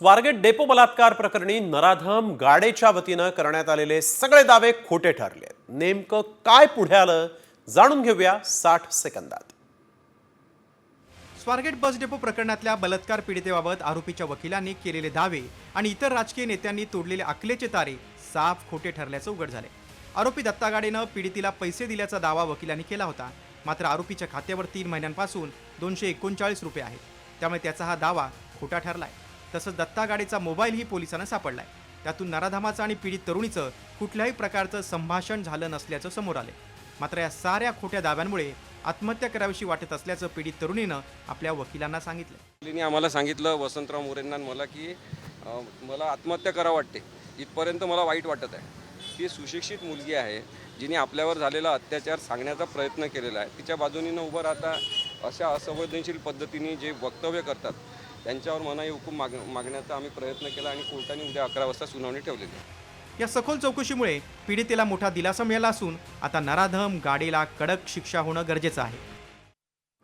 Swargate depot बलात्कार प्रकरणी नराधम गाडेच्या वतीनं करण्यात आलेले सगळे दावे खोटे ठरले. नेमकं काय पुढे आलं जाणून घेऊया साठ सेकंदात. स्वारगेट बस डेपो प्रकरणातल्या बलात्कार पीडितेबाबत आरोपीच्या वकिलांनी केलेले दावे आणि इतर राजकीय नेत्यांनी तोडलेले आकलेचे तारे साफ खोटे ठरल्याचं उघड झाले आरोपी दत्ता गाडेनं पीडितीला पैसे दिल्याचा दावा वकिलांनी केला होता. मात्र आरोपीच्या खात्यावर तीन महिन्यांपासून दोनशे एकोणचाळीस रुपये आहेत. त्यामुळे त्याचा हा दावा खोटा ठरलाय. तसंच दत्ता गाडेचा मोबाईलही पोलिसांना सापडलाय. त्यातून नराधामाचं आणि पीडित तरुणीचं कुठल्याही प्रकारचं संभाषण झालं नसल्याचं समोर आले मात्र या साऱ्या खोट्या दाव्यांमुळे आत्महत्या करावीशी वाटत असल्याचं पीडित तरुणीनं आपल्या वकिलांना सांगितलं. मुलीने आम्हाला सांगितलं वसंतराव मोरेंना मला की मला आत्महत्या करा वाटते. इथपर्यंत मला वाईट वाटत आहे. ती सुशिक्षित मुलगी आहे जिने आपल्यावर झालेला अत्याचार सांगण्याचा प्रयत्न केलेला आहे. तिच्या बाजूनी न उभं राहता अशा असंवेदनशील पद्धतीने जे वक्तव्य करतात त्यांच्यावर मनाई हुकूम माग मागण्याचा आम्ही प्रयत्न केला आणि कोर्टाने उद्या अकरा वाजता सुनावणी ठेवलेली या सखोल चौकशीमुळे पीडितेला मोठा दिलासा मिळाला असून आता नराधम गाडीला कडक शिक्षा होणं गरजेचं आहे.